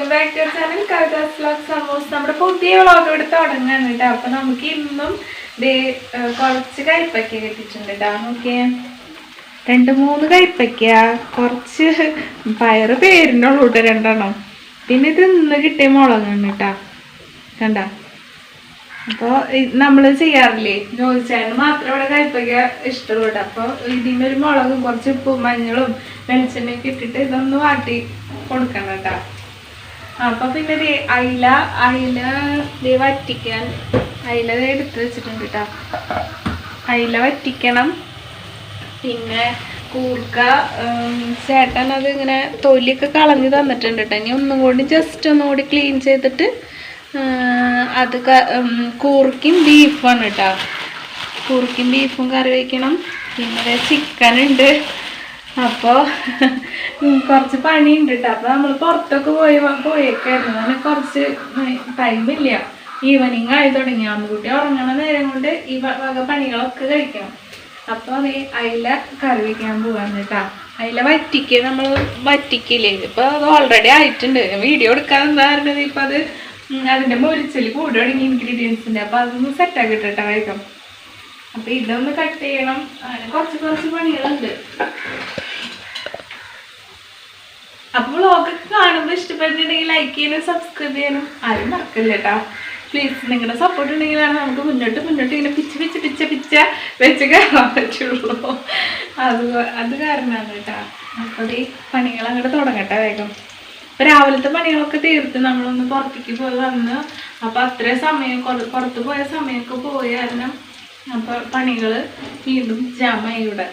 Welcome back to channel Kavitha's vlog സമോസ് നമ്മുടെ പുതിയ vlog ഇവിടെ തുടങ്ങാണ് കേട്ടോ. അപ്പൊ നമുക്ക് ഇന്നും കുറച്ച് കൈപ്പയ്ക്ക കിട്ടിയിട്ടുണ്ട് കേട്ടോ നോക്കിയേ. രണ്ട് മൂന്ന് കൈപ്പയ്ക്ക. കുറച്ച് പയറ് പേരിനുള്ളൂ കേട്ടോ രണ്ടെണ്ണം. പിന്നെ ഇത് ഇന്ന് കിട്ടിയ മുളകാണ് കേട്ടോ കണ്ട? അപ്പോൾ നമ്മൾ ചെയ്യാറില്ലേ? ജോലിച്ചായന് മാത്രം ഇവിടെ കയ്പയ്ക്ക ഇഷ്ടമുള്ളൂ കേട്ടോ അപ്പോൾ ഇതിനൊരു മുളകും കുറച്ച് ഉപ്പും മഞ്ഞളും വെളിച്ചെണ്ണയൊക്കെ ഇട്ടിട്ട് ഇതൊന്ന് വാട്ടി കൊടുക്കണം കേട്ടോ അപ്പോൾ പിന്നെ അയില അയില വറ്റിക്കാൻ അയില എടുത്ത് വെച്ചിട്ടുണ്ട് കേട്ടോ അയില വറ്റിക്കണം. പിന്നെ കൂർക്ക ചേട്ടൻ അത് ഇങ്ങനെ തൊലിയൊക്കെ കളഞ്ഞ് തന്നിട്ടുണ്ട് കേട്ടോ ഇനി ഒന്നും കൂടി ജസ്റ്റ് ഒന്നുകൂടി ക്ലീൻ ചെയ്തിട്ട് അത് കൂർക്കും ബീഫാണ് കേട്ടോ കൂർക്കും ബീഫും കറി വയ്ക്കണം പിന്നെ ചിക്കൻ ഉണ്ട്. അപ്പോൾ കുറച്ച് പണിയുണ്ട് കേട്ടോ അപ്പോൾ നമ്മൾ പുറത്തൊക്കെ പോയി പോയേക്കായിരുന്നു. അങ്ങനെ കുറച്ച് ടൈമില്ല ഈവനിങ് ആയി തുടങ്ങി. ആൺകുട്ടി ഉറങ്ങണ നേരം കൊണ്ട് ഈ വക പണികളൊക്കെ കഴിക്കണം. അപ്പോൾ അത് അയില കറി വയ്ക്കാൻ പോവാണ് കേട്ടോ. അയില വറ്റിക്ക് നമ്മൾ വറ്റിക്കില്ലേ? ഇപ്പൊ അത് ഓൾറെഡി ആയിട്ടുണ്ട്. വീഡിയോ എടുക്കാൻ എന്താ പറഞ്ഞത്? ഇപ്പൊ അത് അതിന്റെ മുരിച്ചൽ കൂടെ തുടങ്ങി ഇൻഗ്രീഡിയൻസിന്റെ അപ്പൊ അതൊന്ന് സെറ്റ് കഴിക്കാം. അപ്പൊ ഇതൊന്ന് കട്ട് ചെയ്യണം. അങ്ങനെ കുറച്ച് കുറച്ച് പണികളുണ്ട്. അപ്പൊ വ്ളോഗ് കാണുമ്പോൾ ഇഷ്ടപ്പെട്ടിട്ടുണ്ടെങ്കിൽ ലൈക്ക് ചെയ്യാനും സബ്സ്ക്രൈബ് ചെയ്യാനും ആരും മറക്കില്ല കേട്ടോ പ്ലീസ് നിങ്ങളുടെ സപ്പോർട്ട് ഉണ്ടെങ്കിലാണ് നമുക്ക് മുന്നോട്ട് മുന്നോട്ട് ഇങ്ങനെ പിച്ച് പിച്ച് പിച്ച പിച്ച വെച്ച് കയറാൻ പറ്റുള്ളൂ. അത് അത് കാരണമാണ് കേട്ടോ അപ്പോൾ ഈ പണികൾ അങ്ങോട്ട് തുടങ്ങട്ടെ വേഗം. ഇപ്പൊ രാവിലത്തെ പണികളൊക്കെ തീർത്ത് നമ്മളൊന്ന് പുറത്തേക്ക് പോയി വന്ന് അപ്പൊ അത്രയും സമയം പുറത്ത് പോയ സമയമൊക്കെ പോയി കാരണം അപ്പൊ പണികൾ വീണ്ടും ജാമായി ഇവിടെ.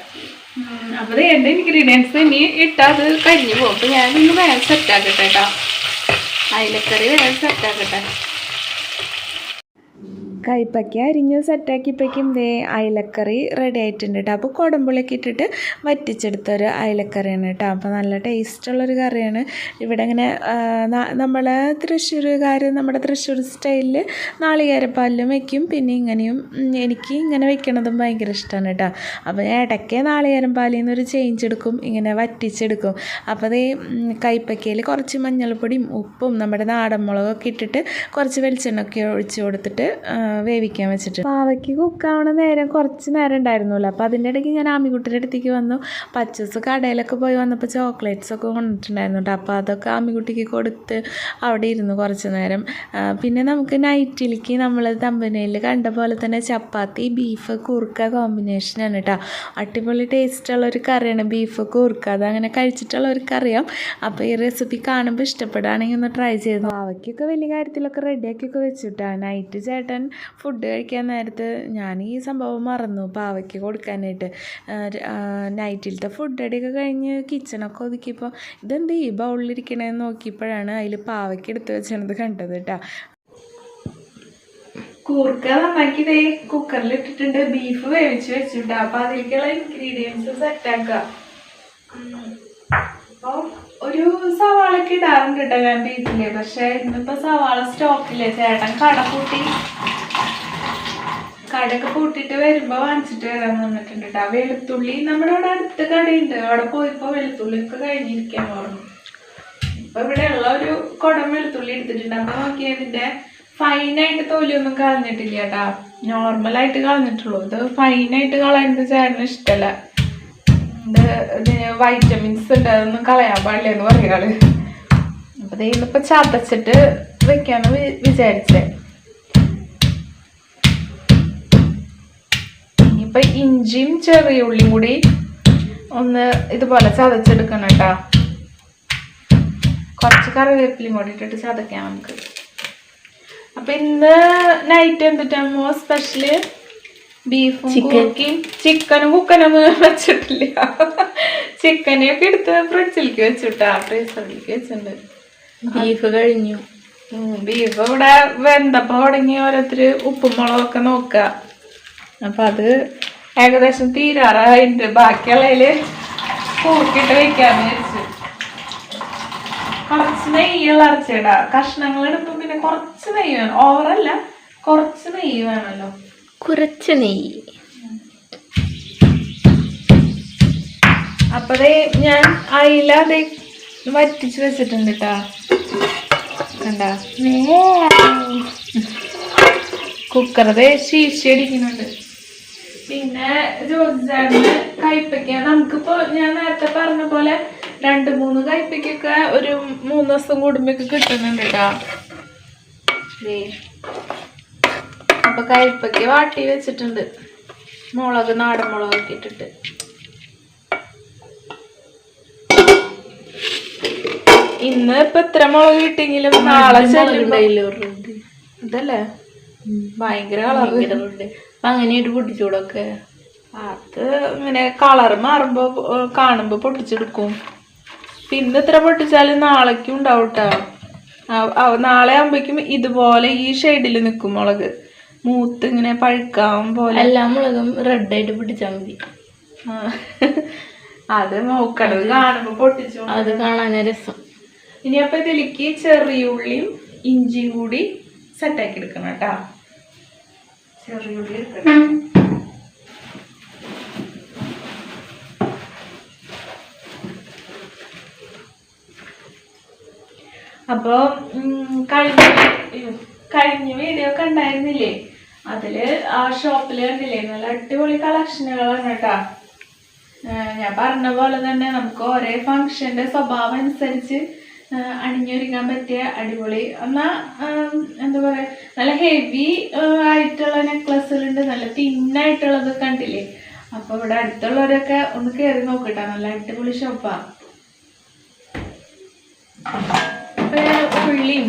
ഉം, അപ്പൊ ദേ എന്റെ ഇൻഗ്രീഡിയൻസ് ഇനി ഇട്ടാ അത് കഴിഞ്ഞു പോകും. അപ്പൊ ഞാനൊന്ന് വേഗം സെറ്റ് ആക്കട്ടെ കേട്ടോ അയിലക്കറി വേഗം സെറ്റ് കൈപ്പയ്ക്ക അരിഞ്ഞ് സെറ്റാക്കിയപ്പോഴേക്കും ദേ അയലക്കറി റെഡി ആയിട്ടുണ്ട് കേട്ടോ അപ്പോൾ കുടമ്പുളിയൊക്കെ ഇട്ടിട്ട് വറ്റിച്ചെടുത്തൊരു അയലക്കറിയാണ് കേട്ടോ അപ്പോൾ നല്ല ടേസ്റ്റുള്ളൊരു കറിയാണ്. ഇവിടെ ഇങ്ങനെ നമ്മൾ തൃശ്ശൂർകാർ നമ്മുടെ തൃശ്ശൂർ സ്റ്റൈലിൽ നാളികേരപ്പാലിലും വയ്ക്കും പിന്നെ ഇങ്ങനെയും എനിക്ക് ഇങ്ങനെ വയ്ക്കണതും ഭയങ്കര ഇഷ്ടമാണ് കേട്ടോ അപ്പോൾ ഇടയ്ക്ക് നാളികേരം പാലിൽ നിന്നൊരു ചേഞ്ച് എടുക്കും ഇങ്ങനെ വറ്റിച്ചെടുക്കും. അപ്പോൾ അതേ കൈപ്പയ്ക്കയിൽ കുറച്ച് മഞ്ഞൾപ്പൊടിയും ഉപ്പും നമ്മുടെ നാടൻ മുളകൊക്കെ ഇട്ടിട്ട് കുറച്ച് വെളിച്ചെണ്ണയൊക്കെ ഒഴിച്ച് കൊടുത്തിട്ട് വേവിക്കാൻ വെച്ചിട്ട്. പാവയ്ക്ക് കുക്കാവണ നേരം കുറച്ച് നേരം ഉണ്ടായിരുന്നല്ലോ. അപ്പോൾ അതിന്റെ ഇടയ്ക്ക് ഞാൻ ആമിക്കുട്ടിയുടെ അടുത്തേക്ക് വന്നു. പച്ചസ് കടയിലൊക്കെ പോയി വന്നപ്പോൾ ചോക്ലേറ്റ്സ് ഒക്കെ കൊണ്ടിട്ടുണ്ടായിരുന്നു കേട്ടോ അപ്പോൾ അതൊക്കെ ആമിക്കുട്ടിക്ക് കൊടുത്ത് അവിടെ ഇരുന്നു കുറച്ച് നേരം. പിന്നെ നമുക്ക് നൈറ്റിലേക്ക് നമ്മൾ തമ്പനയിൽ കണ്ട പോലെ തന്നെ ചപ്പാത്തി ബീഫ് കുറുക്ക കോമ്പിനേഷനാണ് കേട്ടോ അടിപൊളി ടേസ്റ്റുള്ള ഒരു കറിയാണ് ബീഫ് കുറുക്ക അതങ്ങനെ കഴിച്ചിട്ടുള്ള ഒരു കറിയാം. അപ്പോൾ ഈ റെസിപ്പി കാണുമ്പോൾ ഇഷ്ടപ്പെടുകയാണെങ്കിൽ ഒന്ന് ട്രൈ ചെയ്ത് പാവയ്ക്കൊക്കെ വലിയ കാര്യത്തിലൊക്കെ റെഡിയാക്കിയൊക്കെ വെച്ചിട്ടാണ് നൈറ്റ് ചേട്ടൻ ഫുഡ് കഴിക്കാൻ നേരത്ത് ഞാൻ ഈ സംഭവം മറന്നു പാവയ്ക്ക് കൊടുക്കാനായിട്ട്. നൈറ്റിലത്തെ ഫുഡ് അടിയൊക്കെ കഴിഞ്ഞ് കിച്ചണൊക്കെ ഒതുക്കിയപ്പോൾ ഇതെന്ത് ഈ ബൗളിലിരിക്കണേന്ന് നോക്കിയപ്പോഴാണ് അതിൽ പാവയ്ക്ക് എടുത്ത് വെച്ചത് കണ്ടത് കേട്ടോ. കൂർക്ക നന്നാക്കി ഇതേ കുക്കറിൽ ഇട്ടിട്ടുണ്ട്. ബീഫ് വേവിച്ച് വെച്ചിട്ടുണ്ട്. അപ്പൊ അതിലേക്കുള്ള ഇൻഗ്രീഡിയൻസ് സെറ്റ് ആക്ക അപ്പൊ ഒരു സവാളൊക്കെ ഇടാറുണ്ട് കേട്ടോ ഞാൻ ബീഫിൽ പക്ഷെ ഇന്നിപ്പോ സവാള സ്റ്റോക്കില്ല ചേട്ടൻ കട പൂട്ടി. കടയൊക്കെ പൂട്ടിട്ട് വരുമ്പോ വാങ്ങിച്ചിട്ട് വരാൻ വന്നിട്ടുണ്ട് കേട്ടോ വെളുത്തുള്ളി നമ്മുടെ ഇവിടെ അടുത്ത കടയുണ്ട്. അവിടെ പോയപ്പോ വെളുത്തുള്ളി ഒക്കെ കഴിഞ്ഞിരിക്കാൻ പറഞ്ഞു. ഇപ്പൊ ഇവിടെ ഉള്ള ഒരു കുടം വെളുത്തുള്ളി എടുത്തിട്ടുണ്ട്. അപ്പൊ നോക്കിയതിന്റെ ഫൈനായിട്ട് തൊലിയൊന്നും കളഞ്ഞിട്ടില്ല കേട്ടാ നോർമലായിട്ട് കളഞ്ഞിട്ടുള്ളൂ. ഇത് ഫൈനായിട്ട് കളയുന്നത് ചേട്ടന് ഇഷ്ടല്ല. വൈറ്റമിൻസ് ഉണ്ട്. അതൊന്നും കളയാൻ പാടില്ല എന്ന് അപ്പൊ ഇന്നിപ്പോ ചതച്ചിട്ട് വെക്കാന്ന് വിചാരിച്ചേ. ഇനിയിപ്പൊ ഇഞ്ചിയും ചെറിയ ഉള്ളിയും കൂടി ഒന്ന് ഇതുപോലെ ചതച്ചെടുക്കണം കേട്ടാ. കുറച്ച് കറിവേപ്പിലയും കൂടി ഇട്ടിട്ട് ചതക്കാം നമുക്ക്. അപ്പൊ ഇന്ന് നൈറ്റ് എന്തിട്ടാമോ സ്പെഷ്യൽ ബീഫും ചിക്കനും കുക്കനൊന്നും വെച്ചിട്ടില്ല. ചിക്കനെയൊക്കെ എടുത്ത് ഫ്രിഡ്ജിലേക്ക് വെച്ചിട്ടാ ഫ്രീസറിലേക്ക് വെച്ചിട്ടുണ്ട്. ബീഫ് കഴിഞ്ഞു. ബീഫ് ഇവിടെ വെന്തപ്പം തുടങ്ങി ഓരോരുത്തര് ഉപ്പും മുളകൊക്കെ നോക്കുക. അപ്പൊ അത് ഏകദേശം തീരാറായിട്ടുണ്ട്. ബാക്കിയുള്ളതിൽ കൂട്ടിട്ട് വെക്കാന്ന് വെച്ചു കുറച്ച് നെയ്യുള്ള ഇറച്ചിടാ. കഷ്ണങ്ങൾ എടുക്കുമ്പോ പിന്നെ കുറച്ച് നെയ്യ് വേണം. ഓവറല്ല കുറച്ച് നെയ്യ് വേണമല്ലോ കുറച്ച് നെയ്യ്. അപ്പതേ ഞാൻ അയില അതേ വറ്റിച്ച് വെച്ചിട്ടുണ്ട് കേട്ടാ കണ്ട? ശീശി ശീശിയടിക്കുന്നുണ്ട്. പിന്നെ ജോസിച്ചാടിന് നമുക്ക് നമുക്കിപ്പോ ഞാൻ നേരത്തെ പറഞ്ഞ പോലെ രണ്ട് മൂന്ന് കയ്പ്പയ്ക്കൊക്കെ ഒരു മൂന്ന് ദിവസം കൂടുമ്പോഴൊക്കെ കിട്ടുന്നുണ്ട് കേട്ടോ. അപ്പൊ കയ്പ്പയ്ക്ക് വാട്ടി വെച്ചിട്ടുണ്ട്. മുളക് നാടൻ മുളക് ഇട്ടിട്ട്. ഇന്ന് ഇപ്പൊ എത്ര മുളക് കിട്ടിയെങ്കിലും നാളെ ചെല്ലുമ്പോ അതല്ലേ ഭയങ്കര red. അപ്പൊ അങ്ങനെയായിട്ട് പൊട്ടിച്ചൂടൊക്കെ? അത് ഇങ്ങനെ കളർ മാറുമ്പോ കാണുമ്പോൾ കാണുമ്പോ പൊട്ടിച്ചെടുക്കും. പിന്നെ ഇത്ര പൊട്ടിച്ചാലും നാളേക്കും ഉണ്ടാവും ട്ടോ. ആ- ആ- നാളെ ആകുമ്പോഴേക്കും ഇതുപോലെ ഈ ഷെയ്ഡിൽ നിൽക്കും മുളക്. മൂത്ത് ഇങ്ങനെ പഴുക്കാൻ പോലെ. എല്ലാ മുളകും റെഡായിട്ട് പൊട്ടിച്ചാൽ മതി. അത് നോക്കണത് കാണുമ്പോ പൊട്ടിച്ചു അത് കാണാനേ രസം. ഇനി അപ്പൊ ഇതിലേക്ക് ചെറിയുള്ളിയും ഇഞ്ചിയും കൂടി സെറ്റാക്കി എടുക്കണം കേട്ടാ. ചെറിയുള്ളി എടുക്കണം അപ്പൊ ഉം, കഴിഞ്ഞ കഴിഞ്ഞ വീഡിയോ കണ്ടായിരുന്നില്ലേ അതിൽ ആ ഷോപ്പിൽ കണ്ടില്ലേ? നല്ല അടിപൊളി കളക്ഷനുകളാണ് കേട്ടാ ഞാൻ പറഞ്ഞ പോലെ തന്നെ നമുക്ക് ഒരേ ഫംഗ്ഷന്റെ സ്വഭാവം അനുസരിച്ച് അണിഞ്ഞൊരുങ്ങാൻ പറ്റിയ അടിപൊളി. എന്നാ നല്ല ഹെവി ആയിട്ടുള്ള നെക്ലസ്സുകളുണ്ട് നല്ല തിന്നായിട്ടുള്ളത് കണ്ടില്ലേ? അപ്പൊ ഇവിടെ അടുത്തുള്ളവരൊക്കെ ഒന്ന് കയറി നോക്കട്ടെ. നല്ല അടിപൊളി ഷോപ്പാ ഉള്ളിയും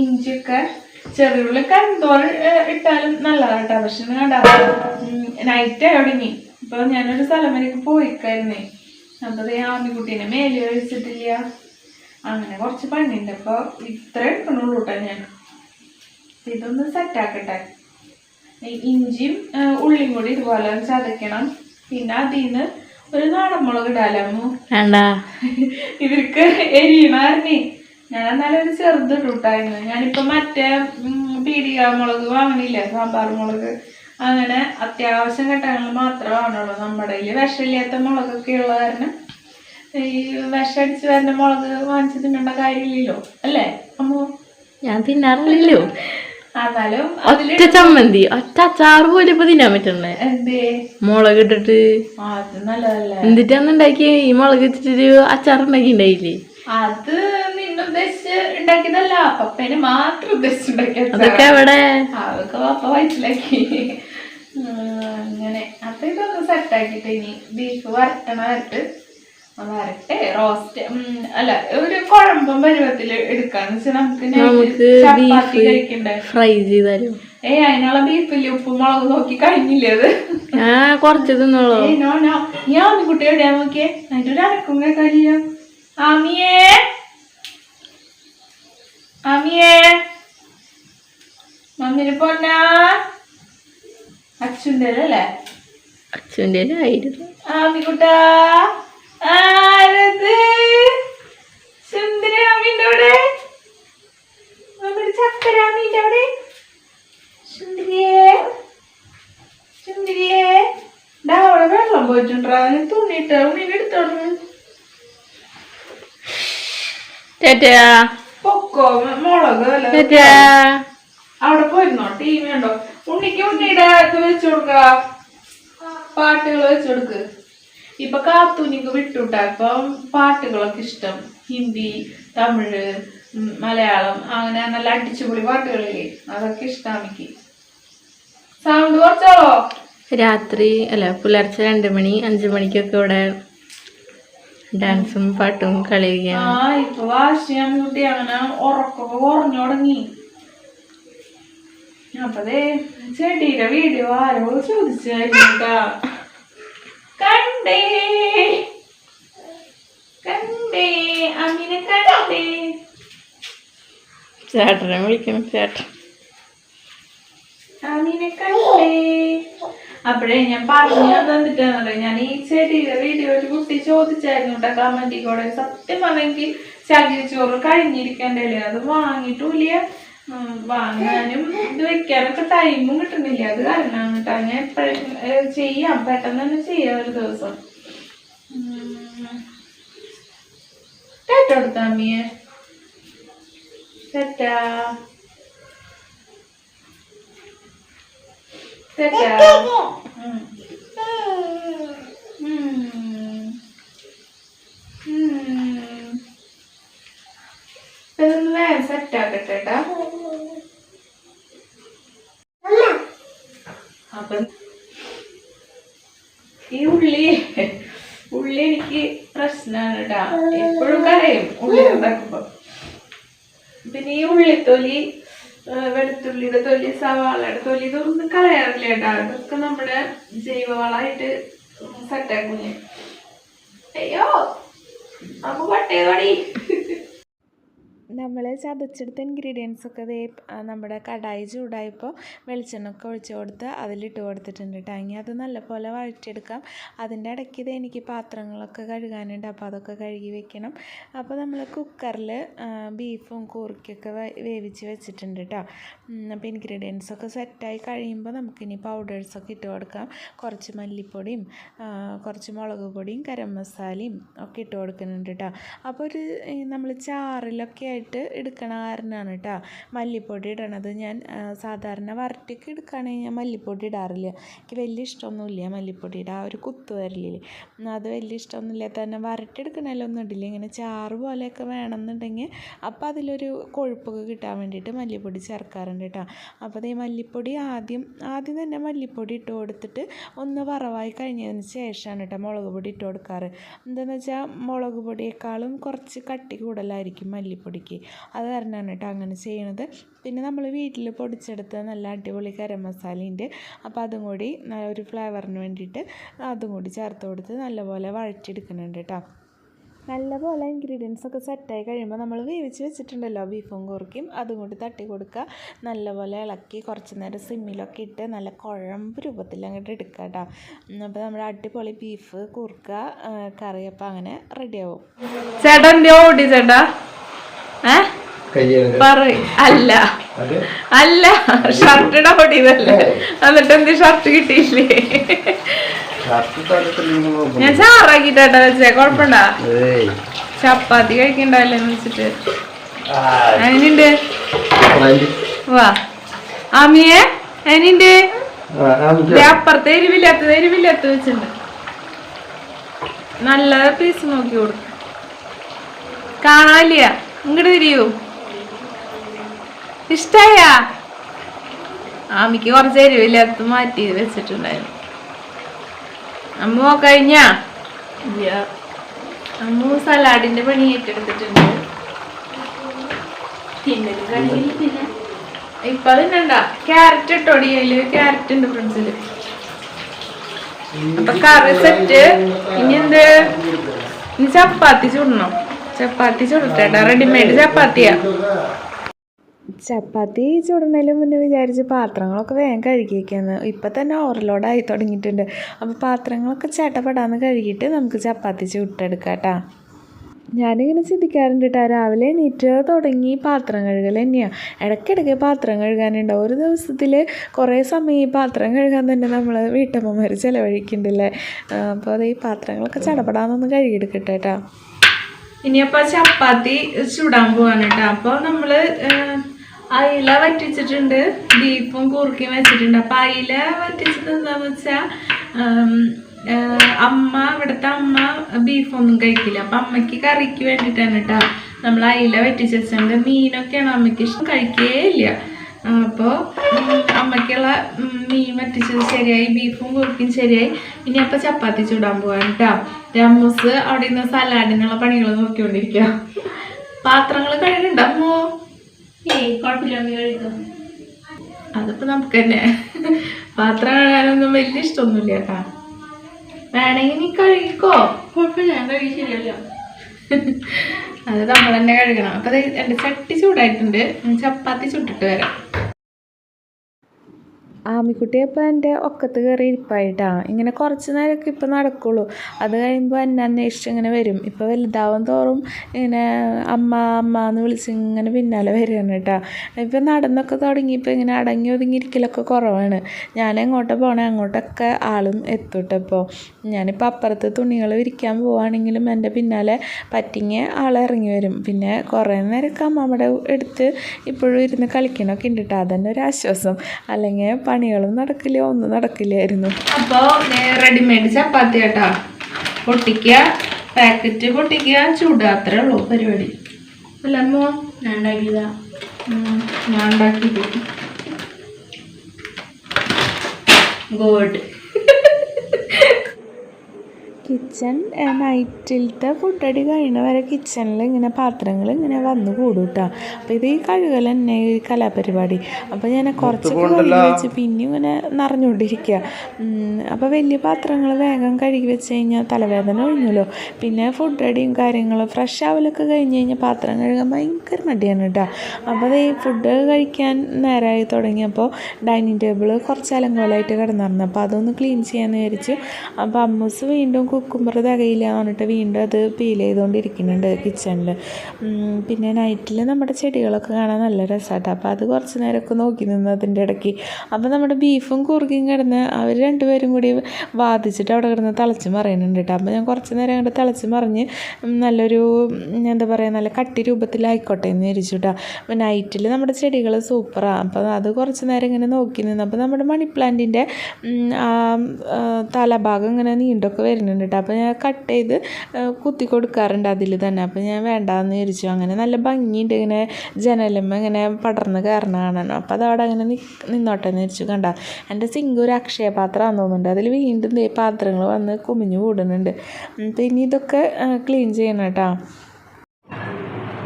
ഇഞ്ചിയൊക്കെ ചെറിയുള്ളിയൊക്കെ എന്തോരം ഇട്ടാലും ഇട്ടാലും കേട്ടോ പക്ഷെ കണ്ട നൈറ്റ് ആയോടിങ്ങി ഇപ്പൊ ഞാനൊരു സ്ഥലം വരെ പോയിക്കായിരുന്നേ. അപ്പൊ ഈ ആമിക്കുട്ടീനെ മേലെ ഒഴിച്ചിട്ടില്ല അങ്ങനെ കുറച്ച് പണിയുണ്ട്. അപ്പൊ ഇത്ര എടുക്കണുള്ളൂ കേട്ടോ ഞാൻ. ഇതൊന്ന് സെറ്റാക്കട്ടെ ആക്കട്ടെ. ഇഞ്ചിയും ഉള്ളിയും കൂടി ഇതുപോലെ ചതയ്ക്കണം. പിന്നെ അതിന്ന് ഒരു നാടൻ മുളക് ഇടാലോ ഇവർക്ക് എരിയണായിരുന്നേ ഞാൻ എന്നാലും ഒരു ചെറുത് ഇട്ടുട്ടായിരുന്നു ഞാനിപ്പോ മറ്റേ പീടിക മുളക് വാങ്ങണില്ല സാമ്പാർ മുളക്. അങ്ങനെ അത്യാവശ്യം ഘട്ടങ്ങളിൽ മാത്രമേ വാങ്ങുള്ളൂ നമ്മുടെ കയ്യിൽ വിഷമില്ലാത്ത മുളകൊക്കെ ഉള്ള കാരണം ഈ വിഷടിച്ച് വരുന്ന മുളക് വാങ്ങിച്ച് തിന്നേണ്ട കാര്യമില്ലല്ലോ. അല്ലേ അമ്മോ? ഞാൻ തിന്നാറില്ലല്ലോ. ഒറ്റ ചമ്മന്തി ഒറ്റ അച്ചാറ് പോലെ ഇപ്പൊ തിന്നാൻ പറ്റണേ മുളക് ഇട്ടിട്ട്. എന്നിട്ടാന്ന് ഉണ്ടാക്കി ഈ മുളക് ഇട്ടിട്ട് അച്ചാർ ഉണ്ടാക്കി ഉണ്ടായില്ലേ അത് നിന്നുദ്ദേശിച്ച് ഉണ്ടാക്കിയതല്ല പപ്പേനെ മാത്രം ഉദ്ദേശിച്ചുണ്ടാക്കിയ അതൊക്കെ എവിടെ? അതൊക്കെ പപ്പ വയസ്സിലാക്കി അങ്ങനെ. അപ്പൊ ഇതൊന്ന് സെറ്റാക്കിട്ട് ഇനി ബീഫ് വരട്ടണമായിട്ട് വരട്ടെ. റോസ്റ്റ് അല്ല ഒരു കുഴമ്പം പരുവത്തിൽ എടുക്കാന്ന് വെച്ചാൽ നമുക്ക് ചപ്പാത്തി കഴിക്കണ്ടേ? ഫ്രൈ ചെയ്താലും? ഏ അതിനുള്ള ബീഫില്ലേ? ഉപ്പും മുളകും നോക്കി കഴിഞ്ഞില്ലേ അത്? ആ കുറച്ച് തിന്നോളൂ. No no. ഞാൻ കുട്ടി എവിടെയാ നോക്കിയേ? അതിന്റെ ഒരു അനക്കും കേൾക്കാനില്ല ആമിയേ? ആമിയേ? മമ്മിനെ പൊന്നാ അച്ഛന്റെ അല്ലേ? അച്ഛന്റെ ആയിരുന്നു. ആമിക്കുട്ടാ. ആരത്? അവിടെ? നമ്മുടെ ചക്കര അമ്മീന്റെ അവിടെ? സുന്ദരിയേ സുന്ദരിയേ. ഡാ അവിടെ വെള്ളം പോയിട്ടുണ്ടാ? തുണിയിട്ട് ഉണ്ണിനെ എടുത്തോളൂ ചേട്ടാ പൊക്കോ മുളക് അല്ല ചേട്ടാ അവിടെ പോയിരുന്നോ? ടി വി ഉണ്ടോ ഉണ്ണിക്ക് ഉണ്ണിയുടെ ഇത് വെച്ചു കൊടുക്ക. പാട്ടുകൾ വെച്ചു കൊടുക്ക്. ഇപ്പൊ കാത്തൂനിക്ക് വിട്ടുട്ടാ. ഇപ്പം പാട്ടുകളൊക്കെ ഇഷ്ടം. ഹിന്ദി തമിഴ് മലയാളം അങ്ങനെ നല്ല അടിച്ചുപൊളി പാട്ടുകളില്ലേ അതൊക്കെ ഇഷ്ടം എനിക്ക് സൗണ്ട് കുറച്ചോളോ? രാത്രി അല്ല പുലർച്ചെ രണ്ട് മണി അഞ്ചു മണിക്കൊക്കെ ഇവിടെ ഡാൻസും പാട്ടും ആ കളിക്കുകയാണ് ഇപ്പൊ വാശിയാൻ കൂട്ടി. അങ്ങനെ ഉറക്കൊക്കെ കുറഞ്ഞു തുടങ്ങി. അപ്പതേ ചെടിയുടെ വീഡിയോ ആരോ ചോദിച്ചാ കണ്ടേ. കണ്ടേ. അമ്മിനെ കണ്ടേ. ചേട്ടനെ വിളിക്കണം ചേട്ടൻ. അമ്മിനെ കണ്ടേ. അപ്പോഴേ ഞാൻ പറഞ്ഞു തന്നിട്ടാണല്ലോ ഞാൻ ഈ ചെടിയുടെ വീഡിയോ ഒരു കുട്ടി ചോദിച്ചായിരുന്നു കേട്ടോ കമന്റിൽ കൂടെ. സത്യം പറഞ്ഞെങ്കിൽ ചകിരിച്ചോറ് കഴിഞ്ഞിരിക്കണ്ടല്ലേ? അത് വാങ്ങിയിട്ടില്ല വാങ്ങാനും ഇത് വെക്കാനൊക്കെ ടൈമും കിട്ടുന്നില്ല. അത് കാരണമാണ് കേട്ടോ. ഞാൻ ചെയ്യാം. പെട്ടെന്ന് തന്നെ ചെയ്യാം ഒരു ദിവസം. കേട്ടോ അമ്മിയെ? സെറ്റാ സെറ്റാ. ഉം. ഉം. ഇതൊന്ന് വേഗം സെറ്റാക്കട്ടെ കേട്ടാ. അപ്പം ഈ ഉള്ളി ഉള്ളി എനിക്ക് പ്രശ്നമാണ് എപ്പോഴും കരയും ഉള്ളി ഉണ്ടാക്കുമ്പോ. പിന്നെ ഈ ഉള്ളിത്തൊലി വെളുത്തുള്ളിയുടെ തൊലി സവാളയുടെ തൊലി ഇതൊന്നും കളയാറില്ല കേട്ടാ ഇതൊക്കെ നമ്മുടെ ജൈവവളമായിട്ട് സെറ്റാക്കും അയ്യോ അമ്മ പട്ടേതോടി നമ്മൾ ചതച്ചെടുത്ത ഇൻഗ്രീഡിയൻസ് ഒക്കെ ദേ നമ്മുടെ കടായി ചൂടായപ്പോൾ വെളിച്ചെണ്ണ ഒക്കെ ഒഴിച്ച് കൊടുത്ത് അതിലിട്ട് കൊടുത്തിട്ടുണ്ട് കേട്ടോ ഇനി അത് നല്ലപോലെ വഴറ്റിയെടുക്കാം. അതിന്റെ ഇടയ്ക്ക് ഇത് എനിക്ക് പാത്രങ്ങളൊക്കെ കഴുകാനുണ്ട് അപ്പോൾ അതൊക്കെ കഴുകി വെക്കണം. അപ്പോൾ നമ്മൾ കുക്കറിൽ ബീഫും കൂർക്കൊക്കെ വേവിച്ച് വെച്ചിട്ടുണ്ട് കേട്ടോ അപ്പോൾ ഇൻഗ്രീഡിയൻസ് ഒക്കെ സെറ്റായി കഴിയുമ്പോൾ നമുക്കിനി പൗഡേഴ്സൊക്കെ ഇട്ട് കൊടുക്കാം. കുറച്ച് മല്ലിപ്പൊടിയും കുറച്ച് മുളക് പൊടിയും ഗരം മസാലയും ഒക്കെ ഇട്ട് കൊടുക്കുന്നുണ്ട് കേട്ടോ അപ്പോൾ ഒരു നമ്മൾ ചാറിലൊക്കെ ആയിട്ട് എടുക്കണ കാരണമാണ് കേട്ടോ മല്ലിപ്പൊടി ഇടണത് ഞാൻ സാധാരണ വരട്ടിക്ക് എടുക്കുകയാണെങ്കിൽ ഞാൻ മല്ലിപ്പൊടി ഇടാറില്ല. എനിക്ക് വലിയ ഇഷ്ടമൊന്നുമില്ല മല്ലിപ്പൊടിയുടെ ആ ഒരു കുത്തു വരലില്ലേ അത് വലിയ ഇഷ്ടമൊന്നുമില്ല. തന്നെ വരട്ടി ഒന്നും ഇടില്ല. ഇങ്ങനെ ചാറ് പോലെയൊക്കെ വേണമെന്നുണ്ടെങ്കിൽ അപ്പോൾ അതിലൊരു കൊഴുപ്പൊക്കെ കിട്ടാൻ വേണ്ടിയിട്ട് മല്ലിപ്പൊടി ചേർക്കാറുണ്ട് കേട്ടോ അപ്പോൾ ഈ മല്ലിപ്പൊടി ആദ്യം ആദ്യം തന്നെ മല്ലിപ്പൊടി ഇട്ട് കൊടുത്തിട്ട് ഒന്ന് വറവായി കഴിഞ്ഞതിന് ശേഷമാണ് കേട്ടോ മുളക് പൊടി ഇട്ട് കൊടുക്കാറ്. എന്താണെന്ന് വെച്ചാൽ മുളക് പൊടിയേക്കാളും കുറച്ച് കട്ടി കൂടുതലായിരിക്കും മല്ലിപ്പൊടിക്ക്. അത് കാരണമാണ് കേട്ടോ അങ്ങനെ ചെയ്യണത്. പിന്നെ നമ്മൾ വീട്ടിൽ പൊടിച്ചെടുത്ത നല്ല അടിപൊളി ഗരം മസാലയുണ്ട്. അപ്പോൾ അതും കൂടി ഒരു ഫ്ലേവറിന് വേണ്ടിയിട്ട് അതും കൂടി ചേർത്ത് കൊടുത്ത് നല്ലപോലെ വഴറ്റിയെടുക്കുന്നുണ്ട് കേട്ടോ നല്ലപോലെ ഇൻഗ്രീഡിയൻസ് ഒക്കെ സെറ്റായി കഴിയുമ്പോൾ നമ്മൾ വേവിച്ച് വെച്ചിട്ടുണ്ടല്ലോ ബീഫും കുറുക്കും അതും കൂടി തട്ടി കൊടുക്കുക. നല്ലപോലെ ഇളക്കി കുറച്ച് നേരം സിമ്മിലൊക്കെ ഇട്ട് നല്ല കുഴമ്പ് രൂപത്തിൽ അങ്ങോട്ട് എടുക്കുക കേട്ടോ അപ്പോൾ നമ്മുടെ അടിപൊളി ബീഫ് കുറുക്ക കറിയപ്പം അങ്ങനെ റെഡിയാവും ചേട്ടാ എന്റെ ഓടി ചേട്ടാ? അല്ല. അല്ല. ഷർട്ടിടെ പൊടിയതല്ലേ? എന്നിട്ട് എന്ത് ഷർട്ട് കിട്ടിയില്ലേ. ഞാൻ ചാറാക്കിട്ടാ വെച്ചേ. കൊഴപ്പണ്ട. ചപ്പാത്തി കഴിക്കണ്ടാവില്ലെന്ന് വെച്ചിട്ട്. അതിനുണ്ട്. വാ. ആമിയെ അതിനുണ്ട് അപ്പുറത്തെ എരിവില്ലാത്തത് എരിവില്ലാത്ത വെച്ചിട്ടുണ്ട്. നല്ല പീസ് നോക്കി കൊടുക്കും. കാണാനില്ല. ഇങ്ങോട്ട് തിരിയൂ. ഇഷ്ടായ? ആമിക്ക് കുറച്ച് എരിവില്ലാത്ത മാറ്റി വെച്ചിട്ടുണ്ടായിരുന്നു. അമ്മ കഴിഞ്ഞ? അമ്മ സലാഡിന്റെ പണി ഏറ്റെടുത്തിട്ടുണ്ട്. ഇപ്പൊ അതിനുണ്ട ക്യാരറ്റ് ഇട്ടോടി. അതിൽ ക്യാരറ്റ് ഉണ്ട് ഫ്രിഡ്ജിൽ അപ്പൊ കറി സെറ്റ് ഇനി എന്ത്? ഇനി ചപ്പാത്തി ചുടണം. ചപ്പാത്തി ചുടട്ടേട്ടാ. റെഡിമെയ്ഡ് ചപ്പാത്തിയാ. ചപ്പാത്തി ചുടുന്നതിന് മുന്നേ വിചാരിച്ച് പാത്രങ്ങളൊക്കെ വേഗം കഴുകി വയ്ക്കാന്ന് ഇപ്പം തന്നെ ഓവർലോഡായി തുടങ്ങിയിട്ടുണ്ട്. അപ്പോൾ പാത്രങ്ങളൊക്കെ ചേട്ടപ്പെടാന്ന് കഴുകിയിട്ട് നമുക്ക് ചപ്പാത്തി ചുട്ടെടുക്കാം കേട്ടോ ഞാനിങ്ങനെ ചിന്തിക്കാറുണ്ട് കേട്ടോ രാവിലെ എണീറ്റ് തുടങ്ങി പാത്രം കഴുകൽ തന്നെയാണ് ഇടയ്ക്കിടയ്ക്ക് പാത്രം കഴുകാനുണ്ടാവും ഒരു ദിവസത്തിൽ കുറേ സമയം ഈ പാത്രം കഴുകാൻ തന്നെ നമ്മൾ വീട്ടമ്മമാർ ചിലവഴിക്കുന്നുണ്ടല്ലേ അപ്പോൾ അത് ഈ പാത്രങ്ങളൊക്കെ ചടപടാന്നൊന്ന് കഴുകിയെടുക്കട്ടെ കേട്ടോ ഇനിയപ്പോൾ ചപ്പാത്തി ചൂടാൻ പോവാണ് കേട്ടോ. അപ്പോൾ നമ്മൾ അയില വറ്റിച്ചിട്ടുണ്ട്. ബീഫും കുറുക്കിയും വെച്ചിട്ടുണ്ട്. അപ്പോൾ അയില വറ്റിച്ചത് എന്താന്ന് വെച്ചാൽ അമ്മ ഇവിടുത്തെ അമ്മ ബീഫൊന്നും കഴിക്കില്ല. അപ്പം അമ്മയ്ക്ക് കറിക്ക് വേണ്ടിയിട്ടാണ് കേട്ടോ നമ്മൾ അയില വറ്റിച്ച് വെച്ചിട്ടുണ്ട് മീനൊക്കെയാണ് അമ്മയ്ക്ക് ഇഷ്ടം? കഴിക്കേ ഇല്ല. അപ്പോൾ അമ്മയ്ക്കുള്ള മീൻ വറ്റിച്ചത് ശരിയായി. ബീഫും കുറുക്കിയും ശരിയായി. ഇനി അപ്പോൾ ചപ്പാത്തി ചൂടാൻ പോവാണ് കേട്ടോ. രമ്മൂസ് അവിടെ നിന്ന് സലാഡിനുള്ള പണികൾ നോക്കിക്കൊണ്ടിരിക്കുക പാത്രങ്ങൾ കഴുകുന്നുണ്ട് അമ്മോ ഏയ് കുഴപ്പമില്ല അതിപ്പോ നമുക്ക് തന്നെ പാത്രം കഴുകാനൊന്നും വലിയ ഇഷ്ടമൊന്നുമില്ല കേട്ടാ. വേണമെങ്കിൽ നീ കഴുകിക്കോ. കുഴപ്പമില്ല അത് നമ്മൾ തന്നെ കഴുകണം. അപ്പൊ എന്റെ ചട്ടി ചൂടായിട്ടുണ്ട്. ചപ്പാത്തി ചുട്ടിട്ട് വരാം. ആമിക്കുട്ടി ഇപ്പോൾ എന്റെ ഒക്കത്ത് കയറി ഇരിപ്പായിട്ടാണ് ഇങ്ങനെ കുറച്ച് നേരമൊക്കെ ഇപ്പം നടക്കുള്ളൂ. അത് കഴിയുമ്പോൾ എന്നെ അന്വേഷിച്ച് ഇങ്ങനെ വരും. ഇപ്പോൾ വലുതാവും തോറും ഇങ്ങനെ അമ്മ അമ്മ എന്ന് വിളിച്ച് ഇങ്ങനെ പിന്നാലെ വരികയാണ് കേട്ടോ. ഇപ്പം നടന്നൊക്കെ തുടങ്ങി തുടങ്ങിയപ്പോൾ ഇങ്ങനെ അടങ്ങി ഒതുങ്ങിയിരിക്കലൊക്കെ കുറവാണ്. ഞാൻ എങ്ങോട്ട് പോകണേ അങ്ങോട്ടൊക്കെ ആളും എത്തൂട്ടപ്പോൾ ഞാനിപ്പോൾ അപ്പുറത്ത് തുണികൾ വിരിക്കാൻ പോവുകയാണെങ്കിലും എന്റെ പിന്നാലെ പറ്റിങ്ങ ആളിറങ്ങി വരും. പിന്നെ കുറേ നേരമൊക്കെ അവിടെ എടുത്ത് ഇപ്പോഴും ഇരുന്ന് കളിക്കണമൊക്കെ ഉണ്ട് കേട്ടോ. അതന്നെ ഒരു ആശ്വാസം. അല്ലെങ്കിൽ പണികളും നടക്കില്ല ഒന്നും നടക്കില്ലായിരുന്നു. അപ്പോൾ റെഡിമെയ്ഡ് ചപ്പാത്തി കേട്ടോ. പൊട്ടിക്കുക പാക്കറ്റ് പൊട്ടിക്കുക ചൂടുക അത്രേ ഉള്ളൂ പരിപാടി. അല്ല അമ്മോ ഞാൻ ഉണ്ടാക്കിയതാ. ഞാൻ ഉണ്ടാക്കിയത്. ഗോഡ് കിച്ചൺ നൈറ്റിലത്തെ ഫുഡ് അടി കഴിയുന്ന വരെ കിച്ചണിൽ ഇങ്ങനെ പാത്രങ്ങൾ ഇങ്ങനെ വന്നു കൂടും കേട്ടോ അപ്പോൾ ഇത് ഈ കഴുകൽ തന്നെ ഈ കലാപരിപാടി. അപ്പോൾ ഞാൻ കുറച്ച് കഴുകി വെച്ച് പിന്നെ ഇങ്ങനെ നിറഞ്ഞുകൊണ്ടിരിക്കുക അപ്പോൾ വലിയ പാത്രങ്ങൾ വേഗം കഴുകി വെച്ച് കഴിഞ്ഞാൽ തലവേദന ഒഴിഞ്ഞല്ലോ. പിന്നെ ഫുഡ് അടിയും കാര്യങ്ങളും ഫ്രഷ് ആവലൊക്കെ കഴിഞ്ഞ് കഴിഞ്ഞാൽ പാത്രം കഴുകാൻ ഭയങ്കര മടിയാണ് കേട്ടോ അപ്പോൾ ഈ ഫുഡ് കഴിക്കാൻ നേരമായി തുടങ്ങിയപ്പോൾ ഡൈനിങ് ടേബിൾ കുറച്ച് അലങ്കോലമായിട്ട് കിടന്നിരുന്നു അപ്പോൾ അതൊന്ന് ക്ലീൻ ചെയ്യാമെന്ന് വിചാരിച്ചു. അപ്പോൾ അമ്മൂസ് വീണ്ടും കുക്കുമ്പർ എന്ന് പറഞ്ഞിട്ട് വീണ്ടും അത് പീൽ ചെയ്തുകൊണ്ടിരിക്കുന്നുണ്ട് കിച്ചണിൽ പിന്നെ നൈറ്റിൽ നമ്മുടെ ചെടികളൊക്കെ കാണാൻ നല്ല രസമാട്ടോ അപ്പോൾ അത് കുറച്ച് നേരമൊക്കെ നോക്കി നിന്ന് അതിന്റെ ഇടയ്ക്ക്. അപ്പോൾ നമ്മുടെ ബീഫും കുറുകിയും കിടന്ന് അവർ രണ്ടുപേരും കൂടി വാദിച്ചിട്ട് അവിടെ കിടന്ന് തിളച്ച് മറിയുന്നുണ്ട് കേട്ടോ അപ്പോൾ ഞാൻ കുറച്ച് നേരം അങ്ങോട്ട് തിളച്ച് മറിഞ്ഞ് നല്ലൊരു എന്താ പറയുക നല്ല കട്ടി രൂപത്തിലായിക്കോട്ടെ എന്ന് വിചാരിച്ചു കേട്ടോ അപ്പോൾ നൈറ്റിൽ നമ്മുടെ ചെടികൾ സൂപ്പറാണ് അപ്പോൾ അത് കുറച്ച് നേരം ഇങ്ങനെ നോക്കി നിന്ന് അപ്പോൾ നമ്മുടെ മണി പ്ലാന്റിന്റെ തലഭാഗം ഇങ്ങനെ നീണ്ടൊക്കെ വരുന്നുണ്ട് കേട്ടോ അപ്പോൾ ഞാൻ കട്ട് ചെയ്ത് കുത്തി കൊടുക്കാറുണ്ട് അതിൽ തന്നെ. അപ്പോൾ ഞാൻ വേണ്ടാന്ന് വിചാരിച്ചു. അങ്ങനെ നല്ല ഭംഗിയുണ്ട് ഇങ്ങനെ ജനലമ്മ ഇങ്ങനെ പടർന്ന് കയറണ അപ്പോൾ അത് അവിടെ അങ്ങനെ നി നിന്നോട്ടെ എന്ന് വിചാരിച്ചു. കണ്ട എന്റെ സിങ്ക് ഒരു അക്ഷയപാത്രമാണെന്ന് തോന്നുന്നുണ്ട്. അതിൽ വീണ്ടും പാത്രങ്ങൾ വന്ന് കുമിഞ്ഞു കൂടുന്നുണ്ട്. ഉം, പിന്നെ ഇതൊക്കെ ക്ലീൻ ചെയ്യണം കേട്ടോ.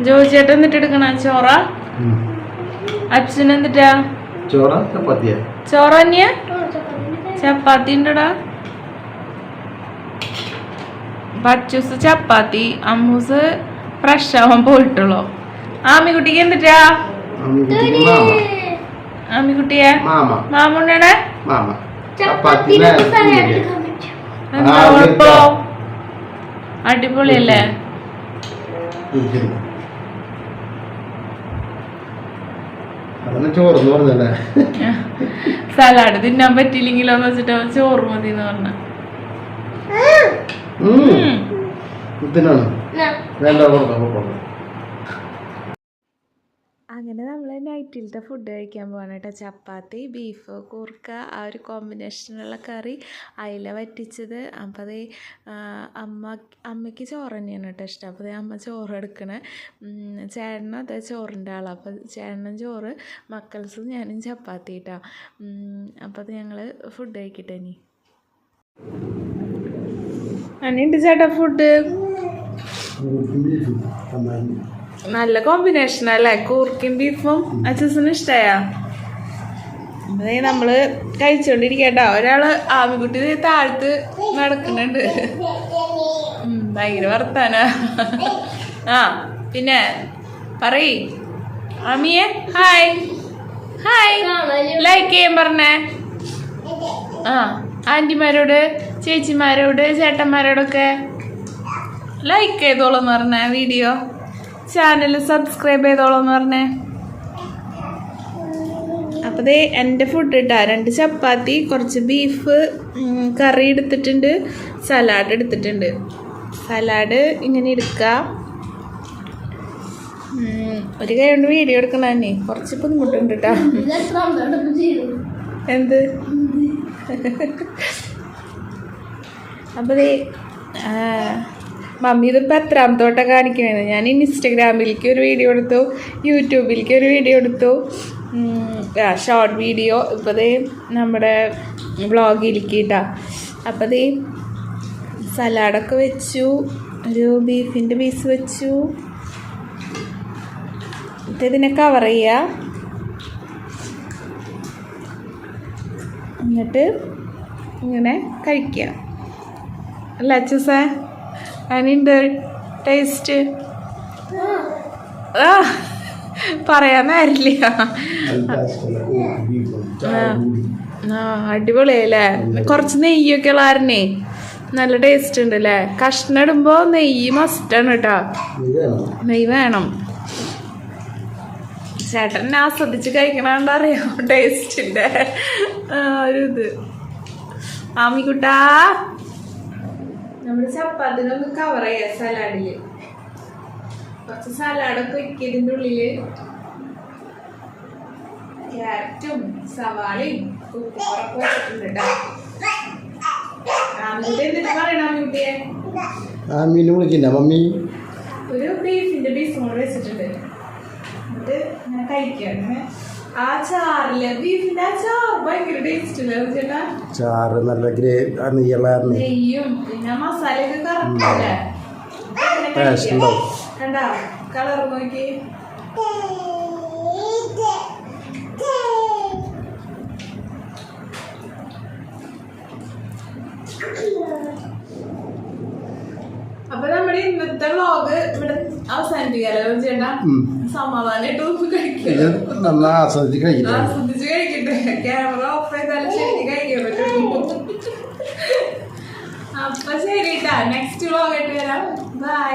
ജോജി ചേട്ടൻ എന്നിട്ട് എടുക്കണ? ചോറ? അച്ഛൻ എന്നിട്ടാ ചോറ? ചപ്പാത്തിയാ? ചോറ തന്നെയാ ചപ്പാത്തി ഉണ്ടടാ ബച്ചൂസ് ചപ്പാത്തി അമ്മൂസ് ഫ്രഷ് ആവാൻ പോയിട്ടുള്ളൂ? ആമിക്കുട്ടിക്ക് എന്തിട്ടാ? ആമിക്കുട്ടിയെ? മാമ. മാമുണ്ണയുടെ മാമ. ചപ്പാത്തി എന്താ കുഴപ്പം? അടിപൊളിയല്ലേ? സലാഡ് തിന്നാൻ പറ്റിയില്ലെങ്കിലോ എന്ന് വെച്ചിട്ട് ചോറ് മതി എന്ന് പറഞ്ഞ. ഇതിനാണ്. വേണ്ട കൊടുക്കാം അങ്ങനെ നമ്മൾ നൈറ്റിലത്തെ ഫുഡ് കഴിക്കാൻ പോവാണ് കേട്ടോ. ചപ്പാത്തി ബീഫ് കൂർക്ക ആ ഒരു കോമ്പിനേഷനുള്ള കറി അയില വറ്റിച്ചത്. അപ്പോൾ അത് അമ്മ അമ്മയ്ക്ക് ചോറ് തന്നെയാണ് കേട്ടോ ഇഷ്ടം. അപ്പോൾ അമ്മ ചോറ് എടുക്കണേ. ചേട്ടനും അതെ ചോറിന്റെ ആളാണ് അപ്പോൾ ചേട്ടനും ചോറ് മക്കൾസും ഞാനും ചപ്പാത്തി കേട്ടോ അപ്പോൾ അത് ഞങ്ങൾ ഫുഡ് കഴിക്കട്ടെ ഇനി. അനിയുണ്ട് ചേട്ടാ ഫുഡ് നല്ല കോമ്പിനേഷൻ അല്ലേ? കൂർക്കും ബീഫും അച്ഛസിന് ഇഷ്ടയാ? അതേ നമ്മൾ കഴിച്ചോണ്ടിരിക്കട്ടോ. ഒരാൾ ആമിക്കുട്ടി താഴ്ത്ത് നടക്കുന്നുണ്ട്. ഭയങ്കര വർത്താന. ആ പിന്നെ പറയ്. ആമിയെ ഹായ് ഹായ് ലൈക്ക് ചെയ്യാൻ പറഞ്ഞേ. ആ ആന്റിമാരോട് ചേച്ചിമാരോട് ചേട്ടന്മാരോടൊക്കെ ലൈക്ക് ചെയ്തോളെന്ന് പറഞ്ഞേ വീഡിയോ ചാനൽ സബ്സ്ക്രൈബ് ചെയ്തോളെന്ന് പറഞ്ഞേ. അപ്പോൾ ദേ എന്റെ ഫുഡ് ഇട്ടാ. രണ്ട് ചപ്പാത്തി കുറച്ച് ബീഫ് കറി എടുത്തിട്ടുണ്ട്. സലാഡ് എടുത്തിട്ടുണ്ട്. സലാഡ് ഇങ്ങനെ എടുക്കുക ഒരു കൈ കൊണ്ട് വീഡിയോ എടുക്കണ തന്നെ. കുറച്ച് ബുദ്ധിമുട്ടുണ്ട് കേട്ടോ എന്ത്? അപ്പോൾ മമ്മി ഇതിപ്പോൾ എത്രാമത്തോട്ടം കാണിക്കണത്? ഞാൻ ഇൻസ്റ്റഗ്രാമിലേക്ക് ഒരു വീഡിയോ എടുത്തു യൂട്യൂബിലേക്ക് ഒരു വീഡിയോ എടുത്തു. ഷോർട്ട് വീഡിയോ ഇപ്പോൾ ദേ നമ്മുടെ വ്ളോഗിലേക്ക് ഇട്ടാ. അപ്പോൾ ദേ സലാഡൊക്കെ വെച്ചു ഒരു ബീഫിന്റെ പീസ് വെച്ചു. ഇതിനെ കവർ ചെയ്യുക എന്നിട്ട് ഇങ്ങനെ കഴിക്കുക. അല്ല അച്ഛസേ അതിനുണ്ട് ടേസ്റ്റ് ആ പറയാൻ നേരില്ല ആ അടിപൊളിയല്ലേ കുറച്ച് നെയ്യൊക്കെ ഉള്ളാരനെ നല്ല ടേസ്റ്റ് ഉണ്ട് അല്ലേ? കഷ്ണം ഇടുമ്പോ നെയ്യ് മസ്റ്റാണ് കേട്ടോ. നെയ്യ് വേണം. ചേട്ടൻ ആസ്വദിച്ച് കഴിക്കണോണ്ടറിയോ ടേസ്റ്റിന്റെ ഒരു ഇത്. ആമിക്കുട്ടാ. നമ്മുടെ ചപ്പാത്തിനൊന്ന് കവർ ചെയ്യാം സലാഡിൽ. കുറച്ച് സലാഡൊക്കെ ഒക്കിയതിന്റെ ഉള്ളിൽ ക്യാരറ്റും സവാളയും കുത്തിപ്പറൊക്കെ വെച്ചിട്ടുണ്ട് കേട്ടോ മമ്മി. ഒരു ബീഫിന്റെ പീസും കൂടെ വെച്ചിട്ടുണ്ട്. എന്നിട്ട് ഞാൻ കഴിക്കാണ് ചാറ്? നല്ല ഗ്രേ ആ നെയ്യുള്ളായിരുന്നു നെയ്യും പിന്നെ മസാലയൊക്കെ കറക്റ്റല്ലേ ടേസ്റ്റ് ഉണ്ടാവും അപ്പൊ നമ്മുടെ ഇന്നത്തെ വ്ലോഗ് ഇവിടെ അവസാനിപ്പിക്കാലോ ചേട്ടാ. സമാധാനായിട്ട് ഉപ്പ് കഴിക്കാം നല്ല ആസ്വദിച്ച് കഴിക്കണം ആസ്വദിച്ച് കഴിക്കട്ടെ. ക്യാമറ ഓഫ് ചെയ്താലും ശരി കഴിക്കാൻ പറ്റുള്ളൂ അപ്പൊ ശരി നെക്സ്റ്റ് ആയിട്ട് വരാം. ബൈ